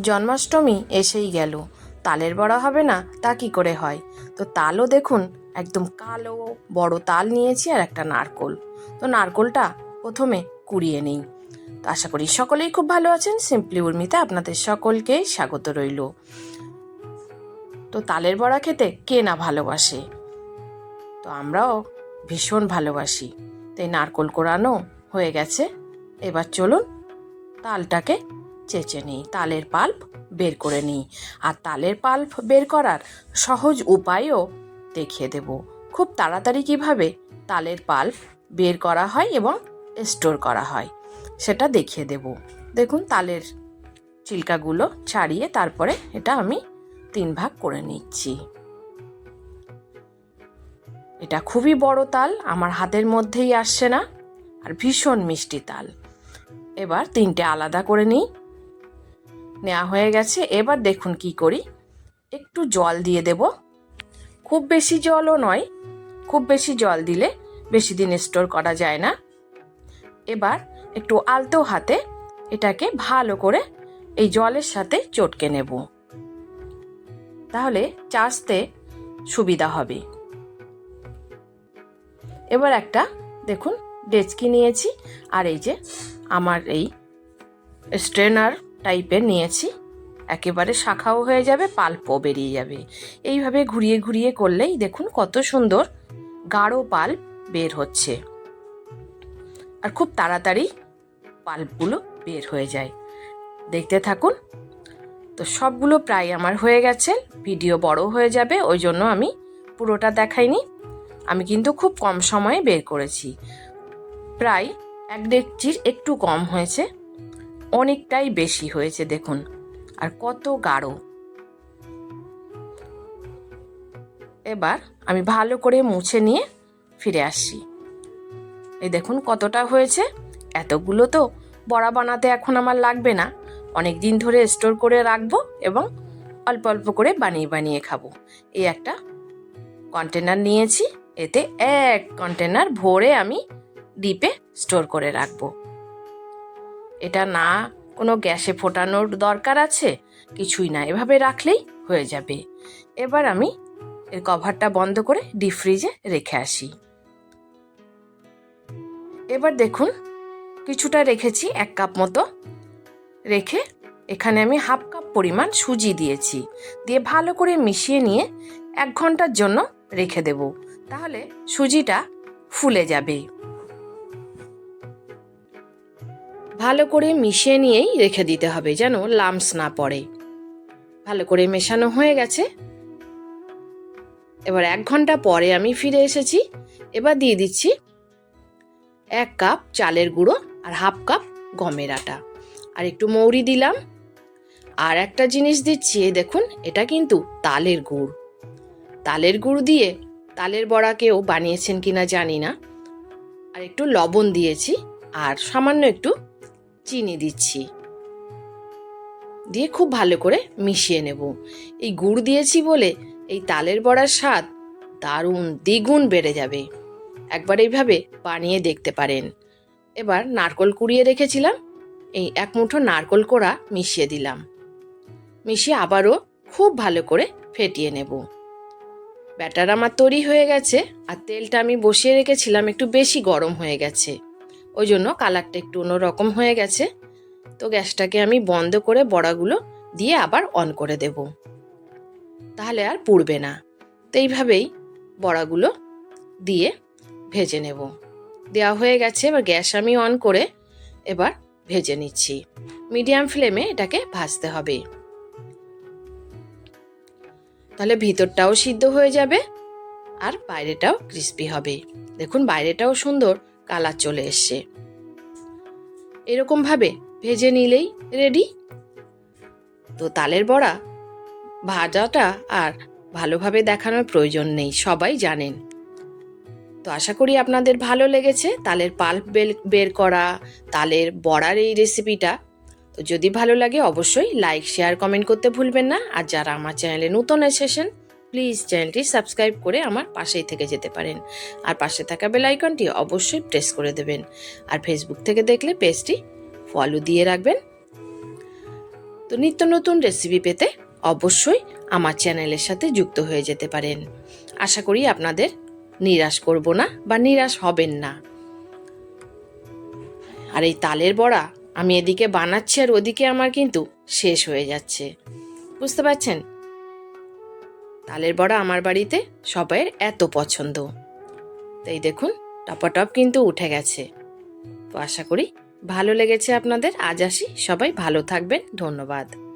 জন্মাষ্টমী এসেই গেল। তালের বড়া হবে না, তা কি করে হয়? তো তালও দেখুন, একদম কালো, বড় তাল নিয়েছি আর একটা নারকোল। তো নারকোলটা প্রথমে কুড়িয়ে নিই। তো আশা করি সকলেই খুব ভালো আছেন। সিম্পলি উর্মিতে আপনাদের সকলকেই স্বাগত রইল। তো তালের বড়া খেতে কে না ভালোবাসে? তো আমরাও ভীষণ ভালোবাসি। তাই নারকোল কোরানো হয়ে গেছে। এবার চলুন তালটাকে চেঁচে নিই, তালের পাল্প বের করে নিই। আর তালের পাল্প বের করার সহজ উপায়ও দেখিয়ে দেব। খুব তাড়াতাড়ি কীভাবে তালের পাল্প বের করা হয় এবং স্টোর করা হয়, সেটা দেখিয়ে দেব। দেখুন, তালের চিল্কাগুলো ছাড়িয়ে তারপরে এটা আমি তিন ভাগ করে নিচ্ছি। এটা খুবই বড় তাল, আমার হাতের মধ্যেই আসছে না, আর ভীষণ মিষ্টি তাল। এবার তিনটে আলাদা করে নিই। নেওয়া হয়ে গেছে। এবার দেখুন কি করি। একটু জল দিয়ে দেব। খুব বেশি জলও নয়। খুব বেশি জল দিলে বেশি দিন স্টোর করা যায় না। এবার একটু আলতো হাতে এটাকে ভালো করে এই জলের সাথে চটকে নেব। তাহলে চাষতে সুবিধা হবে। এবার একটা দেখুন ডেচকি নিয়েছি। আর এই যে আমার এই স্ট্রেনার টাইপের নিয়েছি। একেবারে শাখাও হয়ে যাবে, পাল্পও বেরিয়ে যাবে। এইভাবে ঘুরিয়ে ঘুরিয়ে করলেই দেখুন কত সুন্দর গাঢ় পাল্প বের হচ্ছে। আর খুব তাড়াতাড়ি পাল্পগুলো বের হয়ে যায়। দেখতে থাকুন। তো সবগুলো প্রায় আমার হয়ে গেছে, ভিডিও বড় হয়ে যাবে, ওই জন্য আমি পুরোটা দেখাইনি। আমি কিন্তু খুব কম সময়ে বের করেছি। প্রায় এক ডেকচির একটু কম হয়েছে। অনেকটাই বেশি হয়েছে, দেখুন। আর কত গাঢ়। এবার আমি ভালো করে মুছে নিয়ে ফিরে আসছি এই দেখুন কতটা হয়েছে। এতগুলো তো বড়া বানাতে এখন আমার লাগবে না। অনেক দিন ধরে স্টোর করে রাখব এবং অল্প অল্প করে বানিয়ে বানিয়ে খাব। এই একটা কন্টেনার নিয়েছি। এতে এক কন্টেনার ভরে আমি ডিপে স্টোর করে রাখব। এটা না, কোনো গ্যাসে ফোটানোর দরকার আছে? কিছুই না, এভাবে রাখলেই হয়ে যাবে। এবার আমি এর কভারটা বন্ধ করে ডিপ ফ্রিজে রেখে আসি। এবার দেখুন, কিছুটা রেখেছি, এক কাপ মতো। রেখে এখানে আমি হাফ কাপ পরিমাণ সুজি দিয়েছি। দিয়ে ভালো করে মিশিয়ে নিয়ে এক ঘণ্টার জন্য রেখে দেব। তাহলে সুজিটা ফুলে যাবে। ভালো করে মিশিয়ে নিয়েই রেখে দিতে হবে যেন লামস না পড়ে। ভালো করে মেশানো হয়ে গেছে। এবার এক ঘণ্টা পরে আমি ফিরে এসেছি। এবার দিয়ে দিচ্ছি এক কাপ চালের গুঁড়ো আর হাফ কাপ গমের আটা। আর একটু মৌরি দিলাম। আর একটা জিনিস দিচ্ছি দেখুন, এটা কিন্তু তালের গুড়। তালের গুড় দিয়ে তালের বড়া কেউ বানিয়েছেন কিনা জানি না। আর একটু লবণ দিয়েছি, আর সামান্য একটু চিনি দিচ্ছি। দিয়ে খুব ভালো করে মিশিয়ে নেব। এই গুড় দিয়েছি বলে এই তালের বড়ার স্বাদ দারুণ দ্বিগুণ বেড়ে যাবে। একবার এইভাবে বানিয়ে দেখতে পারেন। এবার নারকল কুড়িয়ে রেখেছিলাম, এই এক মুঠো নারকল কোড়া মিশিয়ে দিলাম। মিশিয়ে আবারও খুব ভালো করে ফেটিয়ে নেব। ব্যাটার আমার তৈরি হয়ে গেছে আর তেলটা আমি বসিয়ে রেখেছিলাম, একটু বেশি গরম হয়ে গেছে। ওই জন্য কালারটা একটু অন্যরকম হয়ে গেছে। তো গ্যাসটাকে আমি বন্ধ করে বড়াগুলো দিয়ে আবার অন করে দেব। তাহলে আর পুড়বে না। তো এইভাবেই বড়াগুলো দিয়ে ভেজে নেব। দেওয়া হয়ে গেছে, এবার গ্যাস আমি অন করে এবার ভেজে নিচ্ছি। মিডিয়াম ফ্লেমে এটাকে ভাজতে হবে। তাহলে ভিতরটাও সিদ্ধ হয়ে যাবে আর বাইরেটাও ক্রিস্পি হবে। দেখুন, বাইরেটাও সুন্দর কালার চলে এসছে। এরকমভাবে ভেজে নিলেই রেডি তো তালের বড়া, ভাজাটা আর ভালোভাবে দেখানোর প্রয়োজন নেই, সবাই জানেন। তো আশা করি আপনাদের ভালো লেগেছে তালের পাল্প বের করা, তালের বড়ার এই রেসিপিটা তো যদি ভালো লাগে অবশ্যই লাইক শেয়ার কমেন্ট করতে ভুলবেন না। আর যারা আমার চ্যানেলে নতুন এসেছেন প্লিজ চ্যানেলটি সাবস্ক্রাইব করে আমার পাশেই থেকে যেতে পারেন। আর পাশে থাকা বেল আইকনটি অবশ্যই প্রেস করে দেবেন। আর ফেসবুক থেকে দেখলে পেজটি ফলো দিয়ে রাখবেন। তো নিত্য নতুন রেসিপি পেতে অবশ্যই আমার চ্যানেলের সাথে যুক্ত হয়ে যেতে পারেন। আশা করি আপনাদের নিরাশ করব না বা নিরাশ হবেন না। আর এই তালের বড়া আমি এদিকে বানাচ্ছি আর ওদিকে আমার কিন্তু শেষ হয়ে যাচ্ছে। বুঝতে পারছেন? তালের বড়া আমার বাড়িতে সবাইয়ের এত পছন্দ। তাই দেখুন, টপাটপ কিন্তু উঠে গেছে। তো আশা করি ভালো লেগেছে আপনাদের। আজ আসি। সবাই ভালো থাকবেন। ধন্যবাদ।